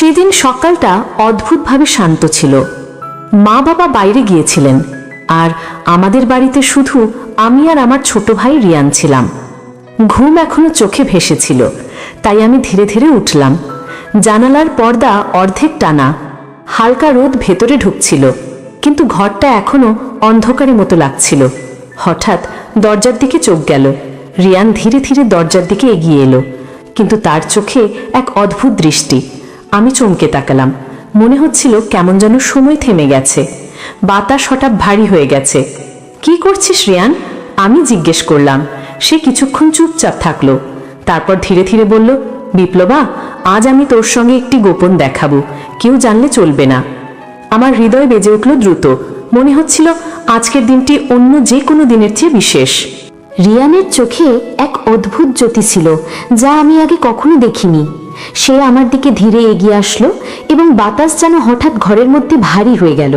সেদিন সকালটা অদ্ভুতভাবে শান্ত ছিল। মা বাবা বাইরে গিয়েছিলেন আর আমাদের বাড়িতে শুধু আমি আর আমার ছোট ভাই রিয়ান ছিলাম। ঘুম এখনও চোখে ভেসেছিল, তাই আমি ধীরে ধীরে উঠলাম। জানালার পর্দা অর্ধেক টানা, হালকা রোদ ভেতরে ঢুকছিল, কিন্তু ঘরটা এখনও অন্ধকারের মতো লাগছিল। হঠাৎ দরজার দিকে চোখ গেল, রিয়ান ধীরে ধীরে দরজার দিকে এগিয়ে এলো, কিন্তু তার চোখে এক অদ্ভুত দৃষ্টি। আমি চমকে তাকালাম। মনে হচ্ছিল কেমন যেন সময় থেমে গেছে। বাতাস হঠাৎ ভারী হয়ে গেছে। কি করছিস রিয়ান? আমি জিজ্ঞেস করলাম। সে কিছুক্ষণ চুপচাপ থাকল। তারপর ধীরে ধীরে বলল, বিপ্লবা, আজ আমি তোর সঙ্গে একটি গোপন দেখাবো। কেউ জানলে চলবে না। আমার হৃদয় বেজে উঠল দ্রুত। মনে হচ্ছিল আজকের দিনটি অন্য যে কোনো দিনের চেয়ে বিশেষ। রিয়ানের চোখে এক অদ্ভুত জ্যোতি ছিল, যা আমি আগে কখনো দেখিনি। সে আমার দিকে ধীরে এগিয়ে আসলো এবং বাতাস যেন হঠাৎ ঘরের মধ্যে ভারী হয়ে গেল।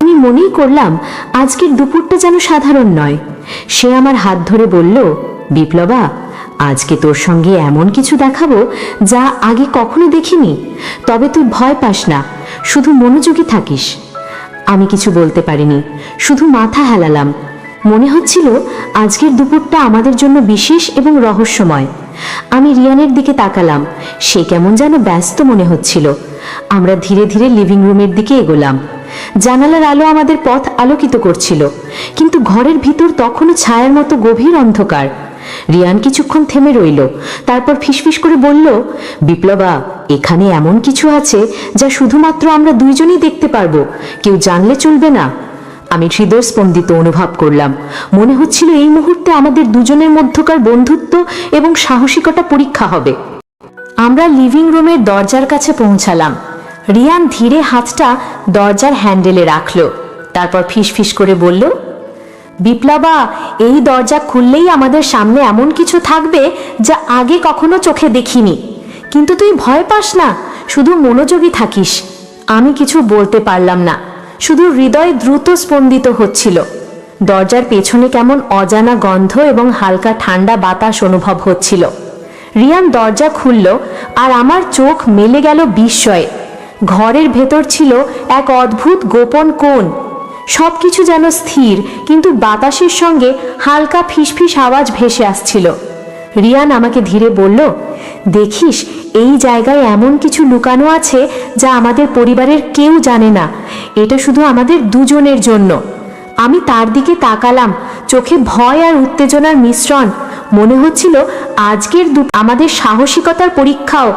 আমি মনেই করলাম, আজকের দুপুরটা যেন সাধারণ নয়। সে আমার হাত ধরে বলল, বিপ্লবা, আজকে তোর সঙ্গে এমন কিছু দেখাবো যা আগে কখনো দেখিনি। তবে তুই ভয় পাস না, শুধু মনোযোগী থাকিস। আমি কিছু বলতে পারিনি, শুধু মাথা হেলালাম মনে হচ্ছিল আজকের দুপুরটা আমাদের জন্য বিশেষ এবং রহস্যময়। আমি রিয়ানের দিকে তাকালাম, সে কেমন যেন ব্যস্ত মনে হচ্ছিল। আমরা ধীরে ধীরে লিভিং রুমের দিকে এগোলাম। জানালার আলো আমাদের পথ আলোকিত করছিল, কিন্তু ঘরের ভিতর তখনও ছায়ার মতো গভীর অন্ধকার। রিয়ান কিছুক্ষণ থেমে রইল, তারপর ফিসফিস করে বলল, বিপ্লবা, এখানে এমন কিছু আছে যা শুধুমাত্র আমরা দুইজনই দেখতে পারব। কেউ জানলে চলবে না। আমি হৃদয়স্পন্দিত অনুভব করলাম। মনে হচ্ছিল এই মুহূর্তে আমাদের দুজনের মধ্যকার বন্ধুত্ব এবং সাহসিকতা পরীক্ষা হবে। আমরা লিভিং রুমের দরজার কাছে পৌঁছালাম। রিয়ান ধীরে হাতটা দরজার হ্যান্ডেলে রাখল। তারপর ফিসফিস করে বলল, বিপ্লবা, এই দরজা খুললেই আমাদের সামনে এমন কিছু থাকবে যা আগে কখনো চোখে দেখিনি। কিন্তু তুই ভয় পাস না, শুধু মনোযোগী থাকিস। আমি কিছু বলতে পারলাম না। শুধু হৃদয় দ্রুত স্পন্দিত হচ্ছিল। দরজার পেছনে কেমন অজানা গন্ধ এবং হালকা ঠান্ডা বাতাস অনুভব হচ্ছিল। রিয়ান দরজা খুলল আর আমার চোখ মেলে গেল বিস্ময়ে। ঘরের ভেতর ছিল এক অদ্ভুত গোপন কোণ। সবকিছু যেন স্থির, কিন্তু বাতাসের সঙ্গে হালকা ফিসফিস আওয়াজ ভেসে আসছিল। রিয়ান আমাকে ধীরে বলল, দেখিস, এই জায়গায় এমন কিছু লুকানো আছে যা আমাদের পরিবারের কেউ জানে না। এটা শুধু আমাদের দুজনের জন্য। আমি তার দিকে তাকালাম, চোখে ভয় আর উত্তেজনার মিশ্রণ। মনে হচ্ছিল আজকের দু আমাদের সাহসিকতার পরীক্ষাও।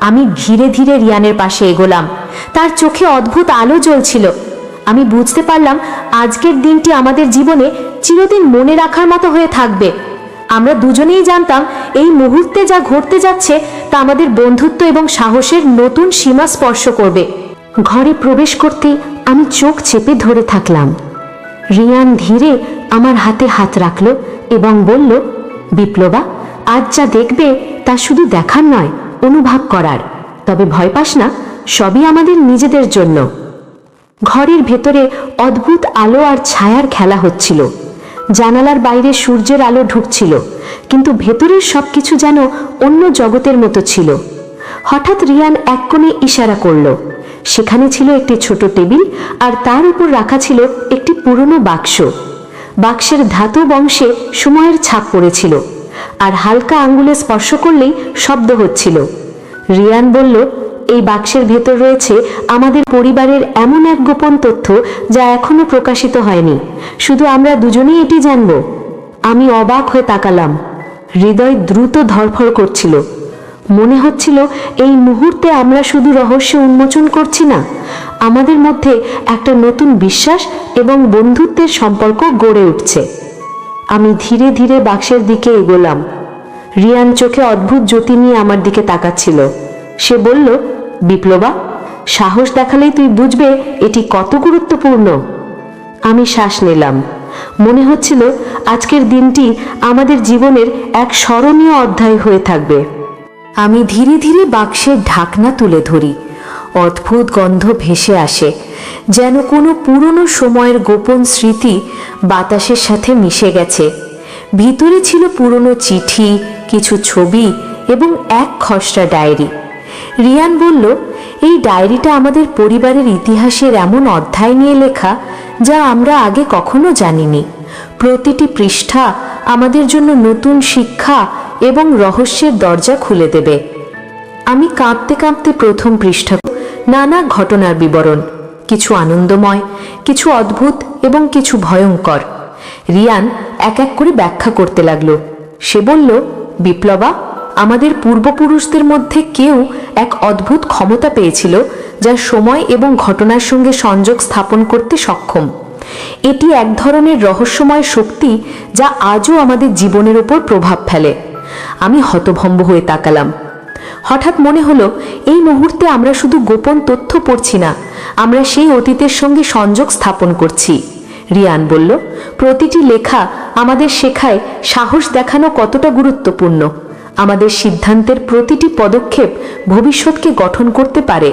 আমি ধীরে ধীরে রিয়ানের পাশে এগোলাম। তার চোখে অদ্ভুত আলো জ্বলছিল। আমি বুঝতে পারলাম আজকের দিনটি আমাদের জীবনে চিরদিন মনে রাখার মতো হয়ে থাকবে। আমরা দুজনেই জানতাম এই মুহূর্তে যা ঘটতে যাচ্ছে তা আমাদের বন্ধুত্ব এবং সাহসের নতুন সীমা স্পর্শ করবে। ঘরে প্রবেশ করতে আমি চোখ চেপে ধরে থাকলাম। রিয়ান ধীরে আমার হাতে হাত রাখল এবং বলল, বিপ্লবা, আজ যা দেখবে তা শুধু দেখার নয়, অনুভব করার। তবে ভয় পাস না, সবই আমাদের নিজেদের জন্য। ঘরের ভেতরে অদ্ভুত আলো আর ছায়ার খেলা হচ্ছিল। জানালার বাইরে সূর্যের আলো ঢুকছিল, কিন্তু ভেতরের সবকিছু যেন অন্য জগতের মতো ছিল। হঠাৎ রিয়ান এক কোণে ইশারা করল সেখানে ছিল একটি ছোট টেবিল আর তার উপর রাখা ছিল একটি পুরনো বাক্স। বাক্সের ধাতু বংশে সময়ের ছাপ পড়েছিল আর হালকা আঙ্গুলে স্পর্শ করলেই শব্দ হচ্ছিল। রিয়ান বলল, এই বাক্সের ভেতর রয়েছে আমাদের পরিবারের এমন এক গোপন তথ্য যা এখনও প্রকাশিত হয়নি। শুধু আমরা দুজনেই এটি জানব। আমি অবাক হয়ে তাকালাম। হৃদয় দ্রুত ধরফর করছিল। মনে হচ্ছিল এই মুহূর্তে আমরা শুধু রহস্য উন্মোচন করছি না, আমাদের মধ্যে একটা নতুন বিশ্বাস এবং বন্ধুত্বের সম্পর্ক গড়ে উঠছে। আমি ধীরে ধীরে বাক্সের দিকে এগোলাম। রিয়ান চোখে অদ্ভুত জ্যোতি নিয়ে আমার দিকে তাকাচ্ছিল। সে বলল, বিপ্লবা, সাহস দেখালেই তুই বুঝবে এটি কত গুরুত্বপূর্ণ। আমি শ্বাস নিলাম। মনে হচ্ছিল আজকের দিনটি আমাদের জীবনের এক স্মরণীয় অধ্যায় হয়ে থাকবে। আমি ধীরে ধীরে বাক্সের ঢাকনা তুলে ধরি। অদ্ভুত গন্ধ ভেসে আসে, যেন কোনো পুরনো সময়ের গোপন স্মৃতি বাতাসের সাথে মিশে গেছে। ভিতরে ছিল পুরনো চিঠি, কিছু ছবি এবং এক খসড়া ডায়েরি। রিয়ান বলল, এই ডায়েরিটা আমাদের পরিবারের ইতিহাসের এমন অধ্যায় নিয়ে লেখা যা আমরা আগে কখনো জানিনি। প্রতিটি পৃষ্ঠা আমাদের জন্য নতুন শিক্ষা এবং রহস্যের দরজা খুলে দেবে। আমি কাঁপতে কাঁপতে প্রথম পৃষ্ঠা নানা ঘটনার বিবরণ। কিছু আনন্দময়, কিছু অদ্ভুত এবং কিছু ভয়ঙ্কর। রিয়ান এক এক করে ব্যাখ্যা করতে লাগল। সে বলল, বিপ্লবা, আমাদের পূর্বপুরুষদের মধ্যে কেউ এক অদ্ভুত ক্ষমতা পেয়েছিল, যা সময় এবং ঘটনার সঙ্গে সংযোগ স্থাপন করতে সক্ষম। এটি এক ধরনের রহস্যময় শক্তি যা আজও আমাদের জীবনের উপর প্রভাব ফেলে। আমি হতভম্ব হয়ে তাকালাম। হঠাৎ মনে হলো, এই মুহূর্তে আমরা শুধু গোপন তথ্য পড়ছি না, আমরা সেই অতীতের সঙ্গে সংযোগ স্থাপন করছি। রিয়ান বলল, প্রতিটি লেখা আমাদের শেখায় সাহস দেখানো কতটা গুরুত্বপূর্ণ। আমাদের সিদ্ধান্তের প্রতিটি পদক্ষেপ ভবিষ্যৎকে গঠন করতে পারে।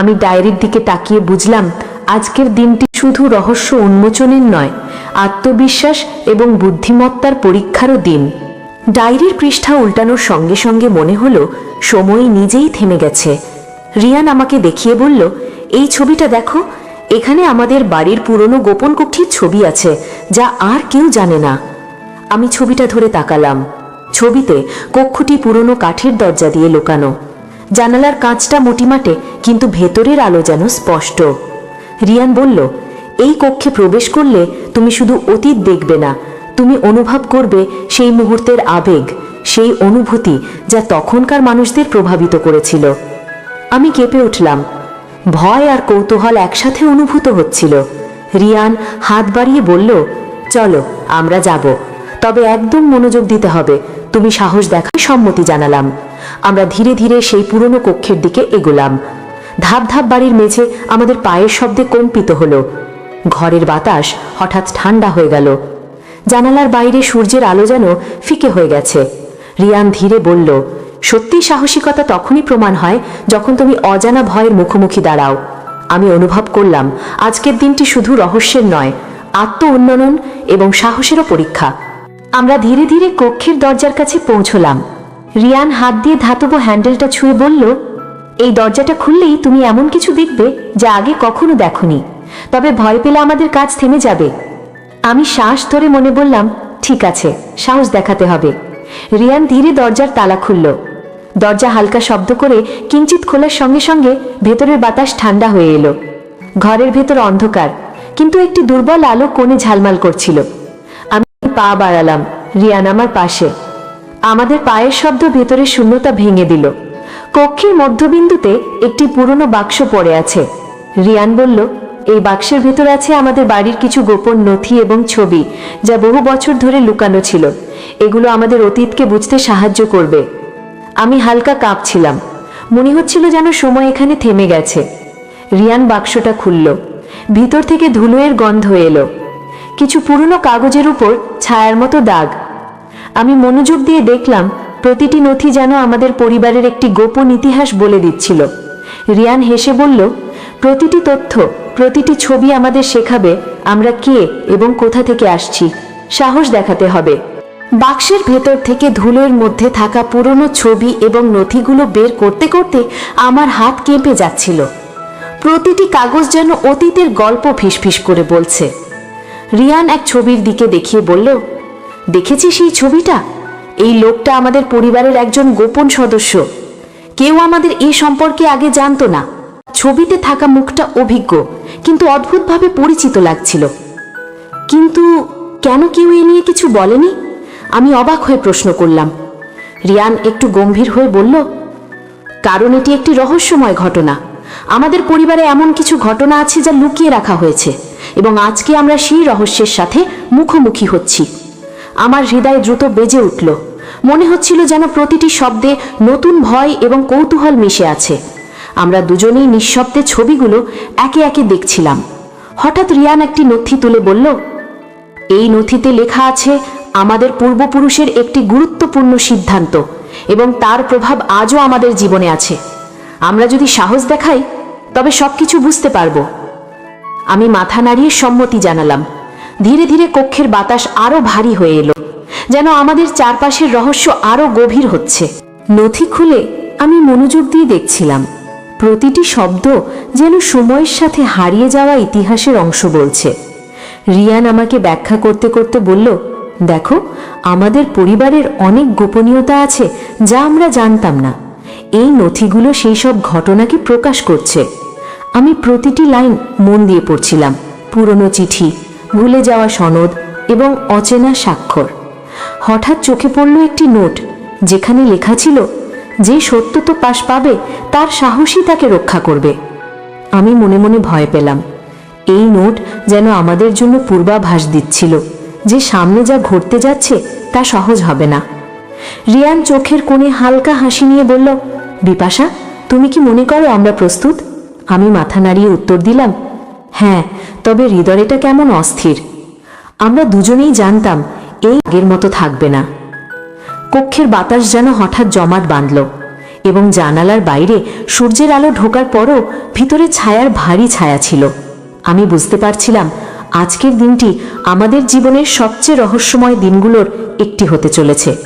আমি ডায়েরির দিকে তাকিয়ে বুঝলাম, আজকের দিনটি শুধু রহস্য উন্মোচনের নয়, আত্মবিশ্বাস এবং বুদ্ধিমত্তার পরীক্ষারও দিন। ডায়েরির পৃষ্ঠা উল্টানোর সঙ্গে সঙ্গে মনে হলো, সময় নিজেই থেমে গেছে। রিয়ান আমাকে দেখিয়ে বলল, এই ছবিটা দেখো, এখানে আমাদের বাড়ির পুরনো গোপন কক্ষির ছবি আছে, যা আর কেউ জানে না। আমি ছবিটা ধরে তাকালাম। ছবিতে কক্ষটি পুরনো কাঠের দরজা দিয়ে লুকানো। জানালার কাঁচটা মোটিমাটে, কিন্তু ভেতরের আলো যেন স্পষ্ট। রিয়ান বলল, এই কক্ষে প্রবেশ করলে তুমি শুধু অতীত দেখবে না তুমি অনুভব করবে সেই মুহূর্তের আবেগ, সেই অনুভূতি যা তখনকার মানুষদের প্রভাবিত করেছিল। আমি কেঁপে উঠলাম। ভয় আর কৌতূহল একসাথে অনুভূত হচ্ছিল। রিয়ান হাত বাড়িয়ে বলল, চলো, আমরা যাব। তবে একদম মনোযোগ দিতে হবে। তুমি সাহস দেখা সম্মতি জানালাম। আমরা ধীরে ধীরে সেই পুরনো কক্ষের দিকে এগোলাম। ধাপ ধাপ বাড়ির মেঝে আমাদের পায়ের শব্দে কম্পিত হলো। ঘরের বাতাস হঠাৎ ঠান্ডা হয়ে গেল। জানালার বাইরে সূর্যের আলো যেন ফিকে হয়ে গেছে। রিয়ান ধীরে বলল, সত্যি সাহসিকতা তখনই প্রমাণ হয় যখন তুমি অজানা ভয়ের মুখোমুখি দাঁড়াও। আমি অনুভব করলাম, আজকের দিনটি শুধু রহস্যের নয়, আত্ম উন্নয়ন এবং সাহসেরও পরীক্ষা। আমরা ধীরে ধীরে কক্ষের দরজার কাছে পৌঁছলাম। রিয়ান হাত দিয়ে ধাতব হ্যান্ডেলটা ছুঁয়ে বলল, এই দরজাটা খুললেই তুমি এমন কিছু দেখবে যা আগে কখনো দেখনি। তবে ভয় পেলে আমাদের কাজ থেমে যাবে। আমি শ্বাস ধরে মনে বললাম, ঠিক আছে সাহস দেখাতে হবে। রিয়ান ধীরে দরজার তালা খুলল। দরজা হালকা শব্দ করে কিঞ্চিত খোলার সঙ্গে সঙ্গে ভেতরের বাতাস ঠান্ডা হয়ে এলো। ঘরের ভেতর অন্ধকার, কিন্তু একটি দুর্বল আলো কোণে ঝালমাল করছিল। আমি পা বাড়ালাম, রিয়ান আমার পাশে। আমাদের পায়ের শব্দ ভেতরের শূন্যতা ভেঙে দিল। কক্ষের মধ্যবিন্দুতে একটি পুরনো বাক্স পড়ে আছে। রিয়ান বলল এই বাক্সের ভেতর আছে আমাদের বাড়ির কিছু গোপন নথি এবং ছবি, যা বহু বছর ধরে লুকানো ছিল। এগুলো আমাদের অতীতকে বুঝতে সাহায্য করবে। আমি হালকা কাঁপছিলাম। মনে হচ্ছিল যেন সময় এখানে থেমে গেছে। রিয়ান বাক্সটা খুলল। ভিতর থেকে ধুলোয়ের গন্ধ এলো। কিছু পুরনো কাগজের উপর ছায়ার মতো দাগ। আমি মনোযোগ দিয়ে দেখলাম, প্রতিটি নথি যেন আমাদের পরিবারের একটি গোপন ইতিহাস বলে দিচ্ছিল। রিয়ান হেসে বলল প্রতিটি তথ্য, প্রতিটি ছবি আমাদের শেখাবে আমরা কে এবং কোথা থেকে আসছি। সাহস দেখাতে হবে। বাক্সের ভেতর থেকে ধুলোর মধ্যে থাকা পুরনো ছবি এবং নথিগুলো বের করতে করতে আমার হাত কেঁপে যাচ্ছিল। প্রতিটি কাগজ যেন অতীতের গল্প ফিসফিস করে বলছে। রিয়ান এক ছবির দিকে দেখিয়ে বলল, দেখেছি সেই ছবিটা? এই লোকটা আমাদের পরিবারের একজন গোপন সদস্য। কেউ আমাদের এ সম্পর্কে আগে জানতো না। ছবিতে থাকা মুখটা অভিজ্ঞ, কিন্তু অদ্ভুতভাবে পরিচিত লাগছিল। কিন্তু কেন কেউ এ নিয়ে কিছু বলেনি? আমি অবাক হয়ে প্রশ্ন করলাম। রিয়ান একটু গম্ভীর হয়ে বলল, কারণ এটি একটি রহস্যময় ঘটনা। আমাদের পরিবারে এমন কিছু ঘটনা আছে যা লুকিয়ে রাখা হয়েছে, এবং আজকে আমরা সেই রহস্যের সাথে মুখোমুখি হচ্ছি। আমার হৃদয় দ্রুত বেজে উঠল। মনে হচ্ছিল যেন প্রতিটি শব্দে নতুন ভয় এবং কৌতূহল মিশে আছে। আমরা দুজনেই নিঃশব্দে ছবিগুলো একে একে দেখছিলাম। হঠাৎ রিয়ান একটি নথি তুলে বলল, এই নথিতে লেখা আছে, আমাদের পূর্বপুরুষের একটি গুরুত্বপূর্ণ সিদ্ধান্ত এবং তার প্রভাব আজও আমাদের জীবনে আছে। আমরা যদি সাহস দেখাই, তবে সবকিছু বুঝতে পারব আমি মাথা নাড়িয়ে সম্মতি জানালাম। ধীরে ধীরে কক্ষের বাতাস আরও ভারী হয়ে এলো, যেন আমাদের চারপাশের রহস্য আরও গভীর হচ্ছে। নথি খুলে আমি মনোযোগ দিয়ে দেখছিলাম। প্রতিটি শব্দ যেন সময়ের সাথে হারিয়ে যাওয়া ইতিহাসের অংশ বলছে। রিয়ান আমাকে ব্যাখ্যা করতে করতে বলল, দেখো, আমাদের পরিবারের অনেক গোপনীয়তা আছে যা আমরা জানতাম না। এই নথিগুলো সেই সব ঘটনাকে প্রকাশ করছে। আমি প্রতিটি লাইন মন দিয়ে পড়ছিলাম, পুরনো চিঠি, ভুলে যাওয়া সনদ এবং অচেনা স্বাক্ষর। হঠাৎ চোখে পড়ল একটি নোট, যেখানে লেখা ছিল যে সত্য তো পাশ পাবে, তার সাহসই তাকে রক্ষা করবে। আমি মনে মনে ভয় পেলাম। এই নোট যেন আমাদের জন্য পূর্বাভাস দিচ্ছিল, যে সামনে যা ঘটতে যাচ্ছে, তা সহজ হবে না। রিয়ান চোখের কোণে হালকা হাসি নিয়ে বলল, বিপাশা, তুমি কি মনে করো আমরা প্রস্তুত? আমি মাথা নাড়িয়ে উত্তর দিলাম হ্যাঁ তবে হৃদয়টা কেমন অস্থির। আমরা দুজনেই জানতাম, এই আগের মতো থাকবে না। কক্ষের বাতাস যেন হঠাৎ জমাট বাঁধল এবং জানালার বাইরে সূর্যের আলো ঢোকার পরও ভিতরে ছায়ার ভারী ছায়া ছিল। আমি বুঝতে পারছিলাম আজকের দিনটি আমাদের জীবনের সবচেয়ে রহস্যময় দিনগুলোর একটি হতে চলেছে।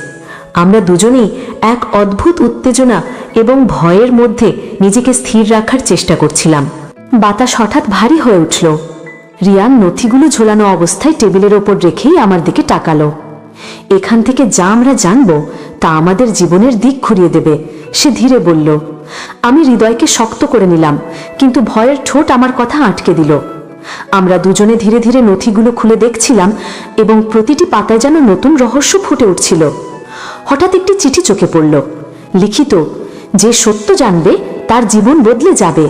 আমরা দুজনেই এক অদ্ভুত উত্তেজনা এবং ভয়ের মধ্যে নিজেকে স্থির রাখার চেষ্টা করছিলাম। বাতাস হঠাৎ ভারী হয়ে উঠল। রিয়ান নথিগুলো ঝোলানো অবস্থায় টেবিলের ওপর রেখেই আমার দিকে তাকালো। এখান থেকে যা আমরা জানব, তা আমাদের জীবনের দিক ঘুরিয়ে দেবে। সে ধীরে বলল, আমি হৃদয়কে শক্ত করে নিলাম, কিন্তু ভয়ের ঠোঁট আমার কথা আটকে দিল। আমরা দুজনে ধীরে ধীরে নথিগুলো খুলে দেখছিলাম এবং প্রতিটি পাতায় যেন নতুন রহস্য ফুটে উঠছিল। হঠাৎ একটি চিঠি চোখে পড়ল, লিখিত, যে সত্য জানবে, তার জীবন বদলে যাবে।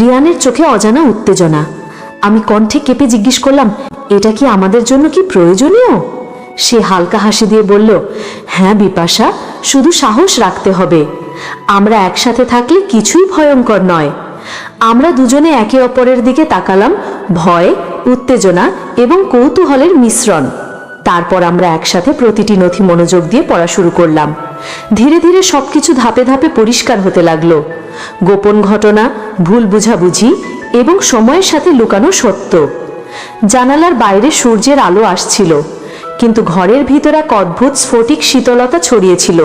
রিয়ানের চোখে অজানা উত্তেজনা। আমি কণ্ঠে কেঁপে জিজ্ঞেস করলাম, এটা কি আমাদের জন্য কি প্রয়োজনীয়? সে হালকা হাসি দিয়ে বলল হ্যাঁ বিপাশা, শুধু সাহস রাখতে হবে। আমরা একসাথে থাকলে কিছুই ভয়ঙ্কর নয়। আমরা দুজনে একে অপরের দিকে তাকালাম, ভয়, উত্তেজনা এবং কৌতূহলের মিশ্রণ। তারপর আমরা একসাথে প্রতিটি নথি মনোযোগ দিয়ে পড়া শুরু করলাম। ধীরে ধীরে সবকিছু ধাপে ধাপে পরিষ্কার হতে লাগল। গোপন ঘটনা, ভুল বুঝাবুঝি এবং সময়ের সাথে লুকানো সত্য। জানালার বাইরে সূর্যের আলো আসছিল। কিন্তু ঘরের ভিতর এক অদ্ভুত স্ফটিক শীতলতা ছড়িয়েছিল।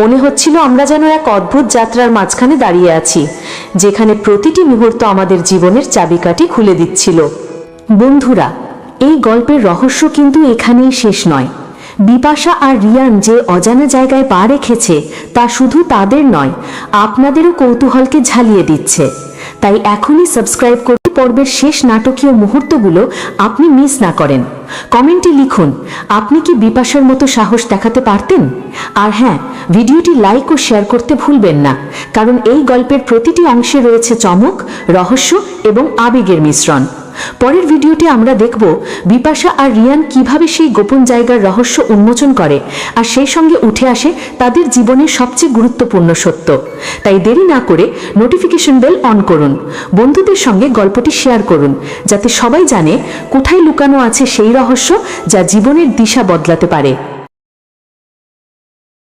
মনে হচ্ছিল আমরা যেন এক অদ্ভুত যাত্রার মাঝখানে দাঁড়িয়ে আছি, যেখানে প্রতিটি মুহূর্ত আমাদের জীবনের চাবিকাঠি খুলে দিচ্ছিল। বন্ধুরা, এই গল্পের রহস্য কিন্তু এখানেই শেষ নয়। বিপাশা আর রিয়ান যে অজানা জায়গায় পা রেখেছে, তা শুধু তাদের নয়, আপনাদেরও কৌতূহলকে ঝালিয়ে দিচ্ছে। তাই এখনই সাবস্ক্রাইব করে পর্বের শেষ নাটকীয় মুহূর্তগুলো আপনি মিস না করেন। কমেন্টে লিখুন, আপনি কি বিপাশার মতো সাহস দেখাতে পারতেন? আর হ্যাঁ ভিডিওটি লাইক ও শেয়ার করতে ভুলবেন না, কারণ এই গল্পের প্রতিটি অংশে রয়েছে চমক, রহস্য এবং আবেগের মিশ্রণ। পরের ভিডিওতে আমরা দেখব বিপাশা আর রিয়ান কীভাবে সেই গোপন জায়গার রহস্য উন্মোচন করে, আর সেই সঙ্গে উঠে আসে তাদের জীবনের সবচেয়ে গুরুত্বপূর্ণ সত্য। তাই দেরি না করে নোটিফিকেশন বেল অন করুন, বন্ধুদের সঙ্গে গল্পটি শেয়ার করুন, যাতে সবাই জানে কোথায় লুকানো আছে সেই রহস্য যা জীবনের দিশা বদলাতে পারে।